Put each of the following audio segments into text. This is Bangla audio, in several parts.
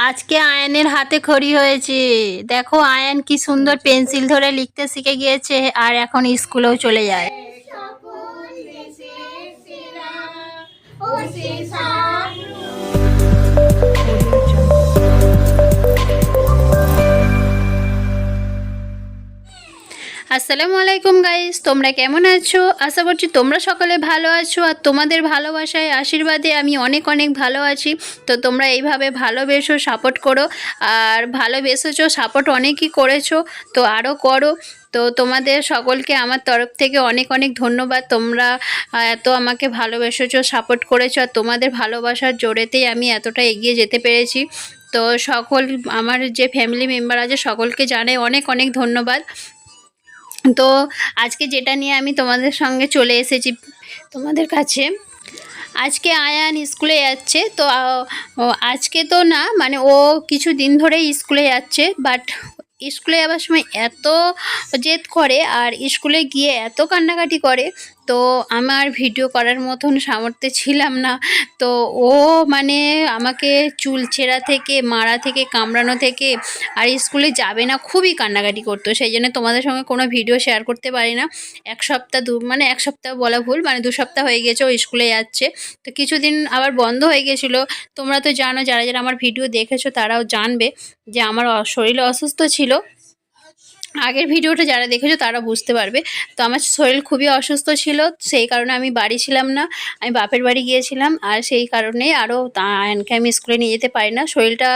আজকে আয়নের হাতে খড়ি হয়েছে। দেখো আয়ন কি সুন্দর পেন্সিল ধরে লিখতে শিখে গিয়েছে আর এখন স্কুলেও চলে যায়। আসসালামু আলাইকুম গাইস তোমরা কেমন আছো? আশা করছি তোমরা সকলে ভালো আছো আর তোমাদের ভালোবাসায়, আশীর্বাদে আমি অনেক অনেক ভালো আছি। তো তোমরা এইভাবে ভালোবেসো সাপোর্ট করো। আর ভালোবেসেছো সাপোর্ট অনেকই করেছ, তো আরও করো। তো তোমাদের সকলকে আমার তরফ থেকে অনেক অনেক ধন্যবাদ। তোমরা এত আমাকে ভালোবেসেছো সাপোর্ট করেছ আর তোমাদের ভালোবাসার জোরেতেই আমি এতটা এগিয়ে যেতে পেরেছি। তো সকল, আমার যে ফ্যামিলি মেম্বার আছে, সকলকে জানাই অনেক অনেক ধন্যবাদ। তো আজকে যেটা নিয়ে আমি তোমাদের সঙ্গে চলে এসেছি তোমাদের কাছে, আজকে আয়ান স্কুলে যাচ্ছে, তো আজকে তো না মানে ও কিছু দিন ধরেই স্কুলে যাচ্ছে বাট স্কুলে যাওয়ার সময় এত জেদ করে আর স্কুলে গিয়ে এত কান্নাকাটি করে তো আমার ভিডিও করার মতন সামর্থ্যে ছিলাম না। তো ও মানে আমাকে চুল ছেঁড়া থেকে, মারা থেকে, কামড়ানো থেকে আর স্কুলে যাবে না, খুবই কান্নাকাটি করতো। সেই জন্য তোমাদের সঙ্গে কোনো ভিডিও শেয়ার করতে পারি না। এক সপ্তাহ দু মানে এক সপ্তাহ বলা ভুল মানে দু সপ্তাহ হয়ে গেছে ও স্কুলে যাচ্ছে। তো কিছুদিন আবার বন্ধ হয়ে গেছিল। তোমরা তো জানো, যারা যারা আমার ভিডিও দেখেছ তারাও জানবে যে আমার শরীর অসুস্থ ছিল। আগের ভিডিওটা যারা দেখেছ তারা বুঝতে পারবে। তো আমার শরীর খুবই অসুস্থ ছিল, সেই কারণে আমি বাড়ি ছিলাম না। আমি বাপের বাড়ি গিয়েছিলাম আর সেই কারণে আরও আয়নকে আমি স্কুলে নিয়ে যেতে পারি না। শরীরটা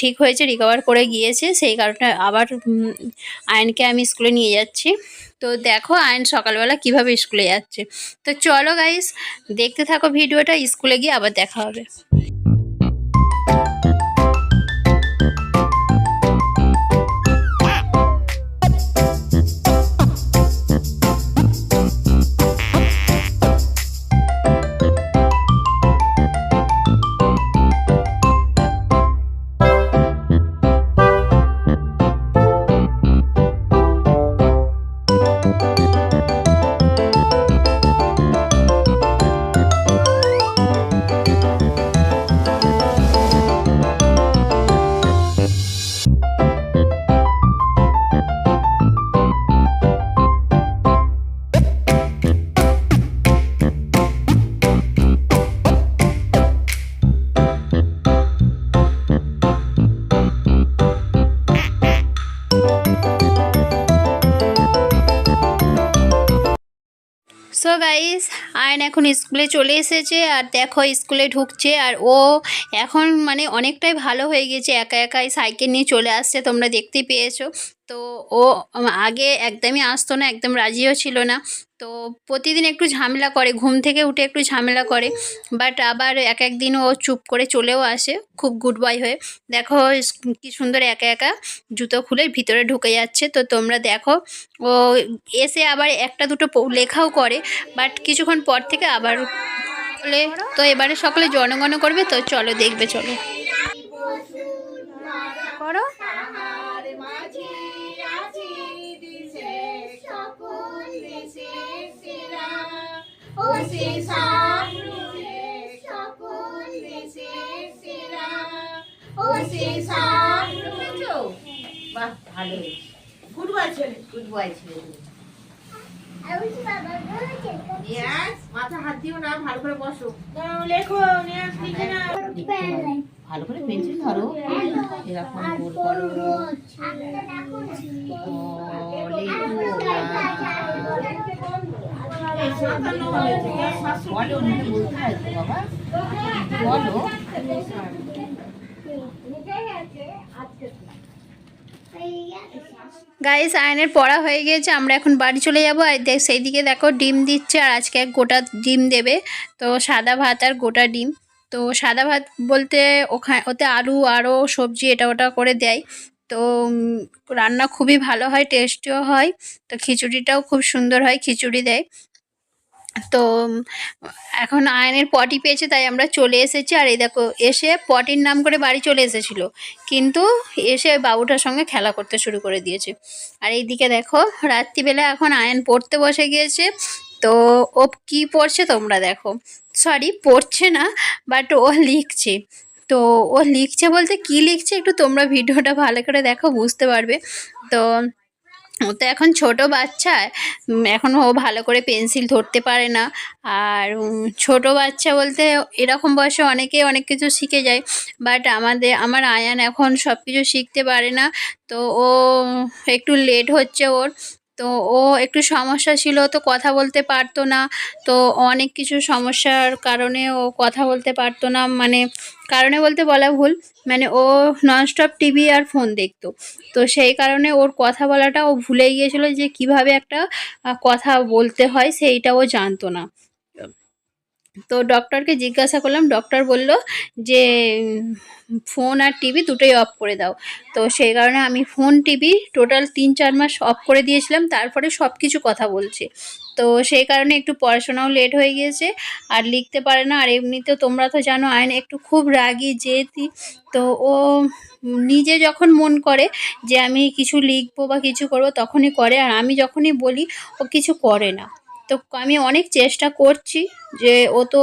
ঠিক হয়েছে রিকভার করে গিয়েছে, সেই কারণে আবার আয়নকে আমি স্কুলে নিয়ে যাচ্ছি। তো দেখো আয়ন সকালবেলা কীভাবে স্কুলে যাচ্ছে। তো চলো গাইস দেখতে থাকো ভিডিওটা, স্কুলে গিয়ে আবার দেখা হবে। Música সো গাইস আয়ন এখন স্কুলে চলে এসেছে আর দেখো স্কুলে ঢুকছে আর ও এখন মানে অনেকটাই ভালো হয়ে গেছে, একা একাই সাইকেল নিয়ে চলে আসছে, তোমরা দেখতে পেয়েছ। তো ও আগে একদমই আসতো না, একদম রাজিও ছিল না। তো প্রতিদিন একটু ঝামেলা করে, ঘুম থেকে উঠে একটু ঝামেলা করে। বাট আবার এক এক দিন ও চুপ করে চলেও আসে, খুব গুড বয় হয়ে। দেখো কি সুন্দর একা একা জুতো খুলে ভিতরে ঢুকে যাচ্ছে। তো তোমরা দেখো, ও এসে আবার একটা দুটো লেখাও করে। বাট কিছুক্ষণ পর থেকে আবার তো এবারে সকলে জনগণ করবে, তো চলো দেখবে, চলো। বাহ ভালো গুড বয় ছেলে গুড বয় ছেলে মাথা হাত দিও না ভালো করে বসো লেখো ভালো করে পেন্সিল ধরো। এরকম গোল করো। গাইস আয়নের পড়া হয়ে গিয়েছে, আমরা এখন বাড়ি চলে যাব। আর সেই দিকে দেখো ডিম দিচ্ছে, আর আজকে এক গোটা ডিম দেবে। তো সাদা ভাত আর গোটা ডিম। তো সাদা ভাত বলতে ওখানে, ওতে আলু আরও সবজি এটা ওটা করে দেয়। তো রান্না খুবই ভালো হয়, টেস্টিও হয়। তো খিচুড়িটাও খুব সুন্দর হয়, খিচুড়ি দেয়। তো, এখন আয়নের পটি পেয়েছে, তাই আমরা চলে এসেছি। আর এই দেখো, এসে পটির নাম করে বাড়ি চলে এসেছিল। কিন্তু এসে বাবুটার সঙ্গে খেলা করতে শুরু করে দিয়েছে। আর এইদিকে দেখো, রাত্রিবেলা এখন আয়ন পড়তে বসে গিয়েছে। তো ও কি পড়ছে তোমরা দেখো। সরি পড়ছে না বাট ও লিখছে। তো ও লিখছে বলতে কি লিখছে একটু তোমরা ভিডিওটা ভালো করে দেখো, বুঝতে পারবে। তো ও তো এখন ছোট বাচ্চা এখন ও ভালো করে পেন্সিল ধরতে পারে না। আর ছোট বাচ্চা বলতে এরকম বয়সে অনেকে অনেক কিছু শিখে যায় বাট আমাদের, আমার আয়ান এখন সব কিছু শিখতে পারে না। তো ও একটু লেট হচ্ছে ওর। তো ও একটু সমস্যা ছিল তো কথা বলতে পারতো না। তো অনেক কিছু সমস্যার কারণে ও কথা বলতে পারতো না। মানে কারণে বলতে বলা ভুল মানে ও ননস্টপ টিভি আর ফোন দেখতো। তো সেই কারণে ওর কথা বলাটা ও ভুলে গিয়েছিল যে কীভাবে একটা কথা বলতে হয় সেইটা ও জানতো না। তো ডক্টরকে জিজ্ঞাসা করলাম ডক্টর বলল যে ফোন আর টিভি দুটোই অফ করে দাও। তো সেই কারণে আমি ফোন টিভি টোটাল তিন চার মাস অফ করে দিয়েছিলাম, তারপরে সব কিছু কথা বলছে। তো সেই কারণে একটু পড়াশোনাও লেট হয়ে গিয়েছে, আর লিখতে পারে না। আর এমনিতেও তোমরা তো জানো, আয়ন একটু খুব রাগি জেদি তো ও নিজে যখন মন করে যে, আমি কিছু লিখব বা কিছু করব, তখনই করে। আর আমি যখনই বলি, ও কিছু করে না। তো আমি অনেক চেষ্টা করছি যে ও তো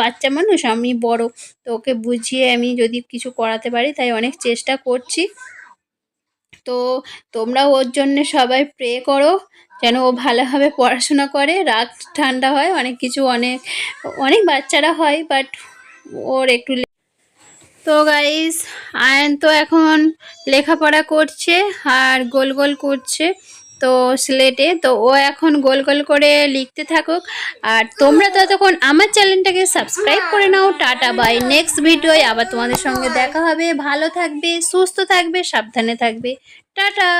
বাচ্চা মানুষ, আমি বড়। তো ওকে বুঝিয়ে আমি যদি কিছু করাতে পারি, তাই অনেক চেষ্টা করছি। তো তোমরা ওর জন্য সবাই প্রে করো, যেন ও ভালোভাবে পড়াশোনা করে রাগ ঠান্ডা হয়, অনেক কিছু, অনেক অনেক বাচ্চারা হয় বাট ওর একটু তো গাইস আয়ন তো এখন লেখাপড়া করছে আর গোল গোল করছে। তো স্লেটে, তো ও এখন গোল গোল করে লিখতে থাকুক। আর তোমরা ততক্ষণ আমার চ্যানেলটাকে সাবস্ক্রাইব করে নাও। Tata, bye. নেক্সট ভিডিওয় আবার তোমাদের সঙ্গে দেখা হবে। ভালো থাকবে, সুস্থ থাকবে, সাবধানে থাকবে। টাটা!